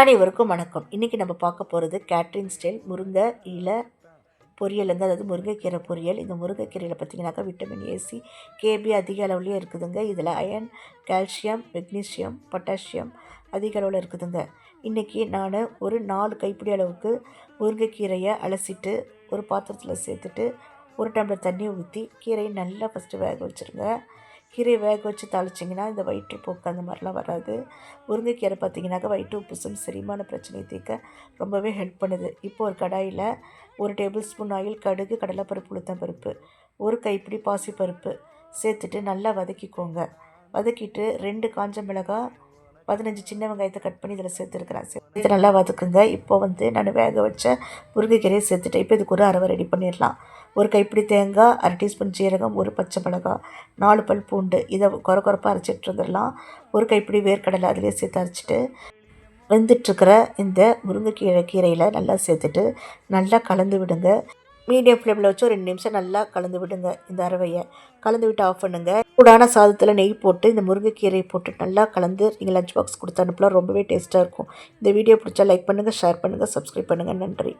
அனைவருக்கும் வணக்கம். இன்றைக்கி நம்ம பார்க்க போகிறது கேட்ரிங் ஸ்டைல் முருங்கை இலை பொரியலுங்க அதாவது முருங்கைக்கீரை பொரியல். இந்த முருங்கைக்கீரையில் பார்த்திங்கனாக்கா விட்டமின் ஏசி கேபி அதிக அளவுலேயே இருக்குதுங்க. இதில் அயன் கால்சியம் மெக்னீசியம் பொட்டாசியம் அதிக அளவில் இருக்குதுங்க. இன்றைக்கி நான் ஒரு நாலு கைப்பிடி அளவுக்கு முருங்கைக்கீரையை அலசிட்டு ஒரு பாத்திரத்தில் சேர்த்துட்டு ஒரு டம்ளர் தண்ணி ஊற்றி கீரையை நல்லா ஃபஸ்ட்டு வேக வச்சுருங்க. கீரையை வேக வச்சு தாளிச்சிங்கன்னா இந்த வயிற்றுப்போக்கு அந்த மாதிரிலாம் வராது. முருங்கைக்கீரை பார்த்திங்கனாக்கா வயிற்று உப்புசம் செரிமான பிரச்சனையை தீர்க்க ரொம்பவே ஹெல்ப் பண்ணுது. இப்போ ஒரு கடாயில் ஒரு டேபிள் ஸ்பூன் ஆயில் கடுகு கடலைப்பருப்பு உளுத்தம்பருப்பு ஒரு கைப்பிடி பாசிப்பருப்பு சேர்த்துட்டு நல்லா வதக்கிக்கோங்க. வதக்கிட்டு ரெண்டு காஞ்ச மிளகாய் பதினஞ்சு சின்ன வெங்காயத்தை கட் பண்ணி இதில் சேர்த்துருக்குறேன். சேர்த்து நல்லா வதக்குங்க. இப்போ வந்து நான் வேக வச்ச முருங்கைக்கீரையை சேர்த்துட்டேன். இப்போ இதுக்கு ஒரு அரவை ரெடி பண்ணிடலாம். ஒரு கைப்பிடி தேங்காய் அரை டீஸ்பூன் ஜீரகம் ஒரு பச்சை மிளகாய் நாலு பல் பூண்டு. இதை குறை குறைப்பாக அரைச்சிட்டு இருந்துடலாம். ஒரு கைப்பிடி வேர்க்கடலை அதிலே சேர்த்து அரைச்சிட்டு வெந்துட்டுருக்கிற இந்த முருங்கைக்கீரை கீரையில் நல்லா சேர்த்துட்டு நல்லா கலந்து விடுங்க. மீடியம் ஃப்ளேமில் வச்சு ஒரு ரெண்டு நிமிஷம் நல்லா கலந்து விடுங்க இந்த அரவையை கலந்து விட்டு ஆஃப் பண்ணுங்கள் சூடான சாதத்தில் நெய் போட்டு இந்த முருங்கைக்கீரையை போட்டு நல்லா கலந்து நீங்கள் லஞ்ச் பாக்ஸ் கொடுத்து அனுப்பலாம் ரொம்பவே டேஸ்ட்டாக இருக்கும். இந்த வீடியோ பிடிச்சா லைக் பண்ணுங்கள் ஷேர் பண்ணுங்கள் சப்ஸ்கிரைப் பண்ணுங்கள் நன்றி.